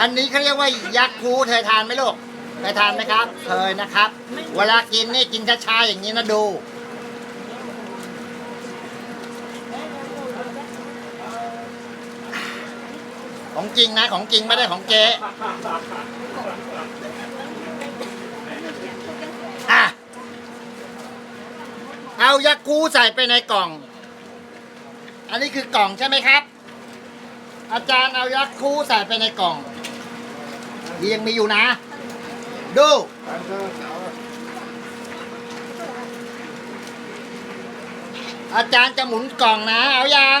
อันนี้เขาเรียกว่ายักษ์คูเคยทานไหมลูกเคยทานไหมครับ เคยนะครับ เวลากินนี่กินช้าๆอย่างนี้นะดู ของจริงนะของจริงไม่ได้ของเจ๊อะเอายักษ์คูใส่ไปในกล่อง อันนี้คือกล่องใช่ไหมครับ อาจารย์เอายักษ์คูใส่ไปในกล่อง ยังมีอยู่นะ ดูอาจารย์จะหมุนกล่องนะ เอายัง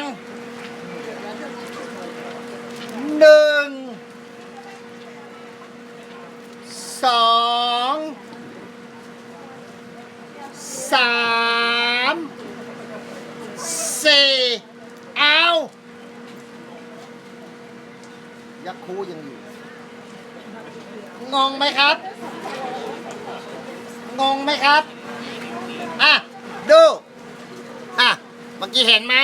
หนึ่งสองสามสี่เอา ยักษ์คูยังอยู่ งงไหมครับ งงไหมครับ อะ ดู อะ เมื่อกี้เห็นไหม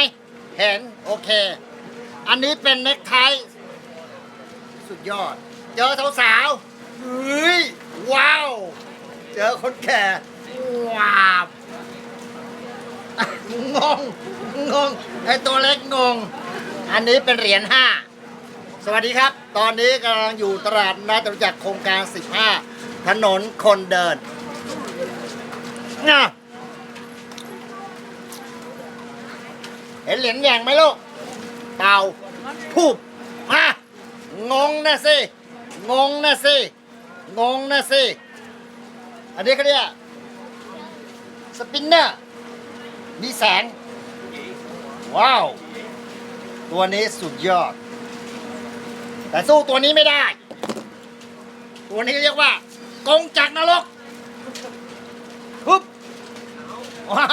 เห็น โอเค อันนี้เป็นเน็กไทสุดยอด เจอสาวๆเฮ้ย ว้าว เจอคนแก่ว้าวงง งง ไอตัวเล็กงง อันนี้เป็นเหรียญห้า สวัสดีครับ ตอนนี้กำลังอยู่ตลาดนัดจตุจักรโครงการ 15 ถนนคนเดินน่ะเห็นเหรียญแยงไหมลูก เป่าทูบมางงนะสิ งงนะสิ งงนะสิ อันนี้เขาเรียกสปินเนอร์มีแสง ว้าว ตัวนี้สุดยอด แต่สู้ตัวนี้ไม่ได้ ตัวนี้เรียกว่า กงจักรนรกฮึบว้า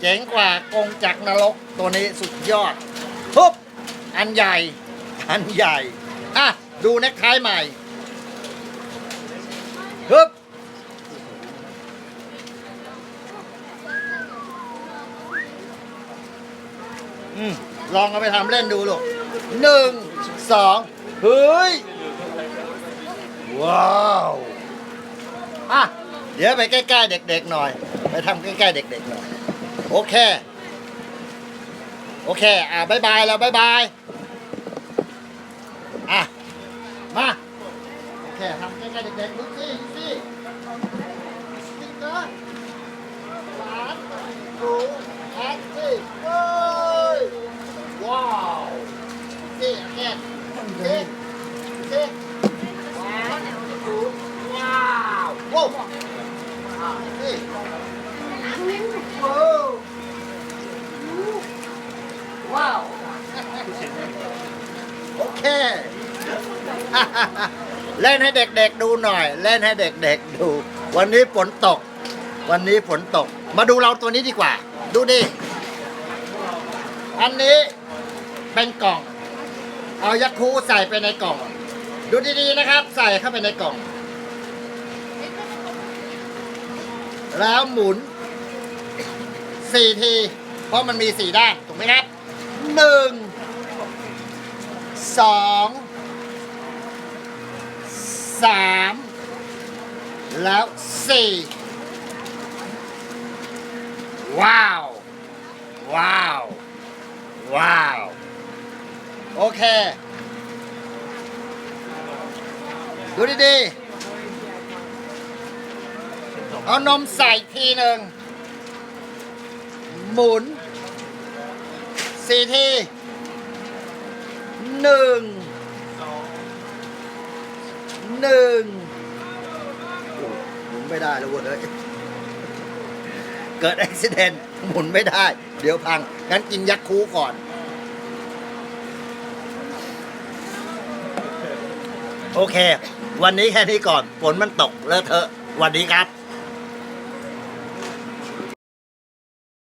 เจ๋งกว่ากงจักรนรก ตัวนี้สุดยอดฮึบอันใหญ่ อันใหญ่ อะ ดูเน็กไทใหม่ฮึบอืมลองเอาไปทำเล่นดูลูก หนึ่งสองเฮ้ย ว้าวอะเดี๋ยวไปใกล้ๆเด็กๆหน่อย ไปทำใกล้ๆเด็กๆหน่อย โอเค โอเค อะบายบายแล้วบายบาย อะ มา โอเคทำใกล้ๆเด็กๆดูสิดูสิสติ๊กเกอร์หวานดูแอคทีฟเฮ้ย ว้าวสิโอเคสิสิว้าวดูว้าวว้าวอะสิ ว้าวว้าว โอเค เล่นให้เด็กๆดูหน่อย เล่นให้เด็กๆดู วันนี้ฝนตก วันนี้ฝนตก มาดูเราตัวนี้ดีกว่า ดูดิ อันนี้เป็นกล่อง เอายักคูใส่ไปในกล่อง ดูดีๆนะครับ ใส่เข้าไปในกล่อง แล้วหมุนสี่ที เพราะมันมีสี่ด้าน ถูกไหมครับหนึ่งสองสามแล้วสี่ว้าว ว้าว ว้าว โอเค ดูดีๆ เอานมใส่ทีหนึ่ง หมุนสี่ทีหนึ่งหนึ่งหมุนไม่ได้แล้วเว้ยเกิดอุบิเหตุหมุนไม่ได้ เดี๋ยวพัง งั้นกินยักษ์คูก่อน โอเค วันนี้แค่นี้ก่อนฝนมันตกเลอะเทอะวันนี้ครับ